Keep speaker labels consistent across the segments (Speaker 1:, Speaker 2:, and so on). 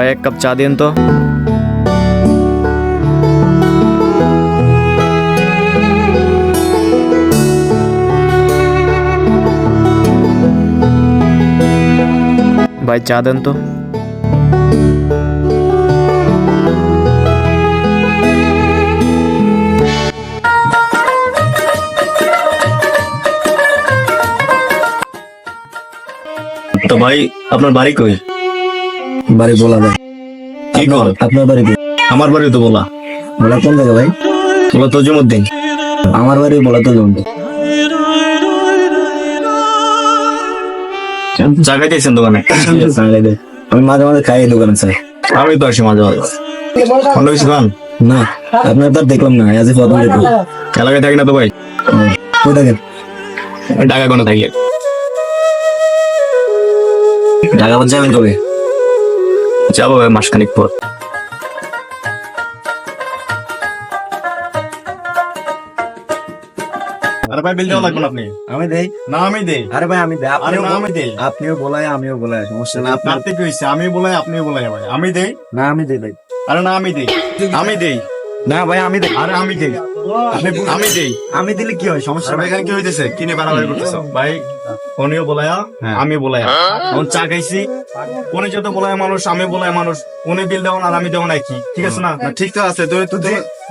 Speaker 1: ভাই এক কাপ চা দিন তো ভাই চা দেন তো
Speaker 2: তো ভাই আপনার বাড়ি কই
Speaker 3: বাড়ি বলা যায়।
Speaker 2: কি কর?
Speaker 3: আপনার বাড়ি?
Speaker 2: আমার বাড়ি তো বলা।
Speaker 3: বলা কোন জায়গা ভাই?
Speaker 2: বলা তজুমুদ্দিন।
Speaker 3: আমার বাড়ি বলা তো জমবে
Speaker 2: চা খাইতেছেন দোকানে?
Speaker 3: আমি মাঝে মাঝে খাই দোকানে চাই
Speaker 2: আমি তো আসি মাঝে মাঝে। অন্য কিছু খান
Speaker 3: না আপনার তো আর দেখলাম না আজ প্রথম দেখলাম।
Speaker 2: এলাকায় থাকি না তো ভাই?
Speaker 3: কই থাকেন?
Speaker 2: ঢাকা কোনো থাকি।
Speaker 3: ঢাকা পর যাবেন কবে?
Speaker 2: যাব মাসখানিক পর। আরে ভাই বিল দেওয়া লাগবে আপনি?
Speaker 3: আমি দেই?
Speaker 2: না আমি দেই।
Speaker 3: আরে ভাই আমি দেই।
Speaker 2: আরে
Speaker 3: আপনিও
Speaker 2: না আমি দেই।
Speaker 3: আপনিও বলাই আমিও বলাই সমস্যা না আপনার
Speaker 2: থেকে হয়েছে আমি বলাই আপনিও বলাই ভাই। আমি দেই?
Speaker 3: না আমি দেই ভাই।
Speaker 2: আরে না আমি দেই। আমি দেই।
Speaker 3: না ভাই আমি দেই।
Speaker 2: আরে আমি দেই। আমি দেই।
Speaker 3: আমি দিলে কি হয়? সমস্যা
Speaker 2: ভাই এখানে কি হইতেছে? কিনে বাড়াবাড়ি করতেছ? ভাই উনিও বলায়া আমি বলায়া। এখন চা খাইছি। উনি যত বলায় মানুষ আমি বলায় মানুষ উনি বিল দেওয়ান আর আমি দেওয়ান একই ঠিক আছে না? ঠিক তো আছে তুই তুই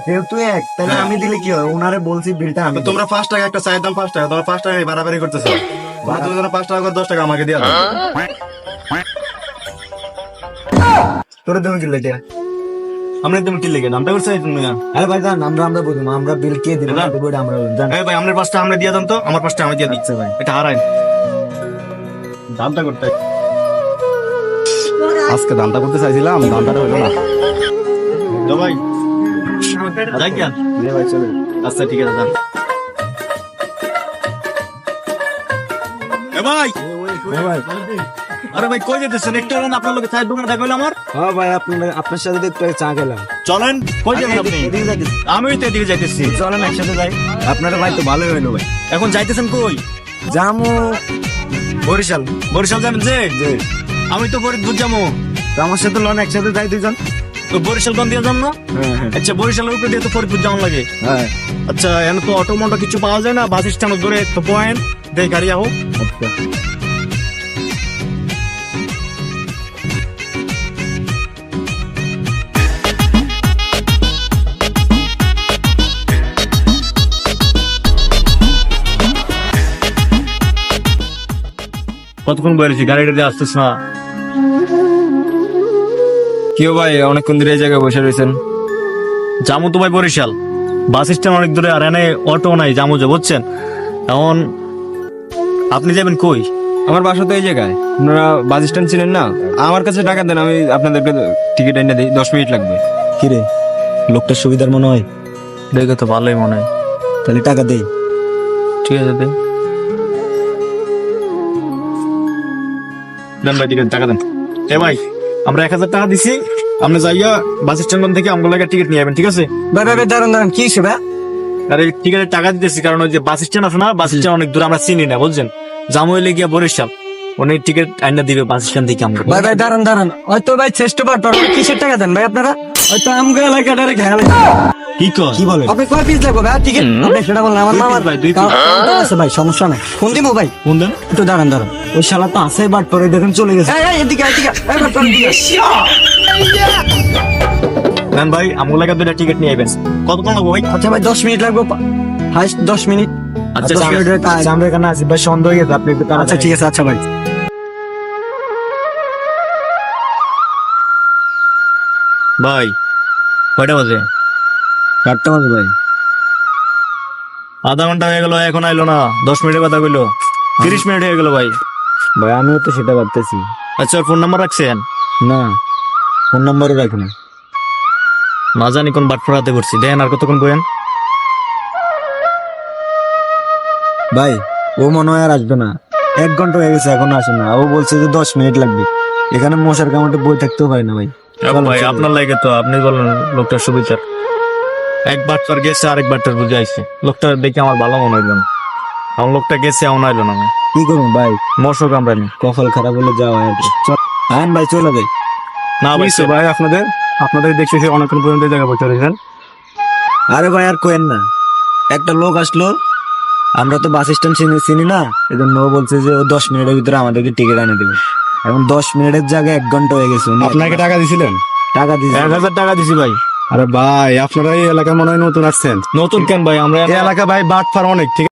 Speaker 3: যেহেতু এক তাহলে আমি দিলে কি হয়? ওনারে বলছি বিলটা আমি
Speaker 2: তোমরা পাঁচ টাকা একটা চায়ের দাম পাঁচ টাকা তোমরা পাঁচ টাকা বাড়াবাড়ি করতেছো। তুমি যেন পাঁচ টাকা করে দশ টাকা আমাকে দেওয়া
Speaker 3: তোরে কিনলে এটা
Speaker 2: আমরা তুমি কি লেগে দামটা করছে তুমি
Speaker 3: আরে ভাই জান আমরা আমরা বুঝব আমরা বিল কে দিবে না দেবো আমরা জান।
Speaker 2: এই ভাই আপনার পাঁচটা আমরা দিয়ে দাম তো আমার পাঁচটা আমি দিয়ে দিচ্ছে ভাই। এটা হারাই দামটা করতে
Speaker 3: আজকে দামটা করতে চাইছিলাম দামটা হইল না।
Speaker 2: তো ভাই যাই কি আর?
Speaker 3: ভাই চলে।
Speaker 2: আচ্ছা ঠিক আছে এ ভাই!
Speaker 3: ভাই।
Speaker 2: আরে ভাই কই যেতেছেন? একটু আগে আপনার লোকে চায়ের দোকানে দেখা হইল আমার?
Speaker 3: হ্যাঁ ভাই আপনার আপনার সাথে একটু আগে চা খেলাম।
Speaker 2: চলেন কই যাবেন আপনি। আমিও তো এদিকে যাইতেছি।
Speaker 3: চলেন একসাথে যাই। আপনার ভাই তো ভালোই হইল ভাই।
Speaker 2: এখন যাইতেছেন কই?
Speaker 3: জামু
Speaker 2: বরিশাল। বরিশাল যাবেন যে? আমি তো ফরিদপুর যাব।
Speaker 3: আমার সাথে লন একসাথে যাই দুজন
Speaker 2: তো বরিশাল কোন দিয়ে যান না আচ্ছা বরিশালের উপরে দিয়ে তো ফরিদপুর যাওয়ার লাগে।
Speaker 3: হ্যাঁ।
Speaker 2: আচ্ছা এখানে তো অটো মটো কিছু পাওয়া যায় না বাস স্ট্যান্ড ধরে তো পয়েন্ট দেখ গাড়ি আহো।
Speaker 3: আচ্ছা।
Speaker 2: কতক্ষণ বেরিয়েছি গাড়িটা দিয়ে আসতেছ না?
Speaker 1: কেউ ভাই অনেকক্ষণ ধরে এই জায়গায় বসে রয়েছেন।
Speaker 2: জামু তো ভাই বরিশাল। বাস স্ট্যান্ড অনেক দূরে আর এনে অটো নাই জামু যে বুঝছেন? এখন আপনি যাবেন কই?
Speaker 1: আমার বাসা তো এই জায়গায়। আপনারা বাস স্ট্যান্ড ছিলেন না? আমার কাছে টাকা দেন আমি আপনাদেরকে টিকিট এনে দিই। দশ মিনিট লাগবে।
Speaker 3: কিরে? লোকটা সুবিধার মনে হয়?
Speaker 2: দেখে তো ভালোই মনে হয়।
Speaker 3: তাহলে টাকা দেই।
Speaker 2: ঠিক আছে দেন। দেন ভাই টিকিট টাকা দেন। এ ভাই আমরা এক হাজার টাকা দিছি আপনি যাইয়া বাস স্ট্যান্ড থেকে আমগুলো টিকিট নিয়ে যাবেন ঠিক আছে?
Speaker 3: ভাই ভাই দাঁড়ান দাঁড়ান কি সেবা
Speaker 2: আরে টিকিটের টাকা দিতেছি কারণ ওই যে বাস স্ট্যান্ড আছে না বাস স্ট্যান্ড অনেক দূর আমরা চিনি না বুঝছেন? জামু হইলে গিয়া বরিশাল উনি টিকিট আইনা দিবে বাস স্ট্যান্ড থেকে আমরা
Speaker 3: ভাই ভাই দাঁড়ান দাঁড়ান। হয়তো ভাই চেষ্ট পাট কিসের টাকা দেন ভাই আপনারা? হয়তো আমগো এলাকাটারে খেয়াল
Speaker 2: কি কর?
Speaker 3: কি বলে? আপনি কয় পিস লাগবে ভাই? টিকিট আপনি সেটা বলেন আমার
Speaker 2: ভাই, দুই।
Speaker 3: আছে ভাই সমস্যা নাই। ফোন দিমু ভাই।
Speaker 2: কোন দেন।
Speaker 3: একটু দাঁড়ান দাঁড়ান। ওই শালা তো আছে বাট পরে দেখেন চলে গেছে। এই, এই, এদিকে এদিকে এই বাট পরে এদিকে।
Speaker 2: দেন ভাই আমগুলো দুইটা টিকিট নিয়ে যাবেন কতক্ষণ লাগবে ভাই?
Speaker 3: আচ্ছা ভাই দশ মিনিট লাগবে। হাইস্ট দশ মিনিট।
Speaker 2: আচ্ছা, ঠিক আছে। আমরা এখানে আছি ভাই সন্দেহ হয়ে গেছে আপনি
Speaker 3: আচ্ছা ঠিক আছে আচ্ছা ভাই।
Speaker 2: ভাই কয়টা বাজে?
Speaker 3: চারটা বাজে ভাই।
Speaker 2: আধা ঘণ্টা হয়ে গেল এখন আইলো না। দশ মিনিটের কথা কইলো। তিরিশ মিনিট হয়ে গেল ভাই।
Speaker 3: ভাই আমিও তো সেটা ভাবতেছি।
Speaker 2: আচ্ছা ফোন নাম্বার রাখছেন?
Speaker 3: না ফোন নাম্বারও রাখি না
Speaker 2: না জানি কোন হাতে করছি। দেন আর কতক্ষণ বয়েন
Speaker 3: ভাই ও মনে হয় আর আসবে না। এক ঘণ্টা হয়ে গেছে এখনও আসে না। ও বলছে যে দশ মিনিট লাগবে। এখানে মশার কামড়ে বই থাকতেও পারে না ভাই।
Speaker 2: ভাই আপনার লাগে তো আপনি বলেন লোকটা সুবিচার। একবার তোর গেছে আরেকবার তোর বুঝে আইছে। লোকটা দেখে আমার ভালো মনে হইল না। আমার লোকটা গেছে এমন আইলো না।
Speaker 3: কি করব ভাই?
Speaker 2: মশক আমরা
Speaker 3: কফল খারাপ হলে যাওয়া চল। আয়ন ভাই চলে যাই।
Speaker 2: না
Speaker 4: বুঝছ ভাই আপনাদের? আপনাদের দেখতেছি অনেকক্ষণ পর্যন্ত এই জায়গায় বসে রয়েছেন।
Speaker 3: আরে ভাই আর কোয়েন না। একটা লোক আসলো। আমরা তো বাস স্ট্যান্ড চিনি চিনি না? এই জন্য ও বলছে যে ও দশ মিনিটের ভিতরে আমাদেরকে টিকিট এনে দেবে। এখন দশ মিনিটের জায়গায় এক ঘণ্টা হয়ে গেছে।
Speaker 4: আপনাকে টাকা দিছিলেন?
Speaker 3: টাকা দিয়েছে।
Speaker 1: এক হাজার টাকা দিছি ভাই।
Speaker 4: আরে ভাই আপনারা এই এলাকায় মনে হয় নতুন আসছেন।
Speaker 1: নতুন কেন ভাই? আমরা
Speaker 4: এই এলাকা ভাই বাট ফার অনেক ঠিক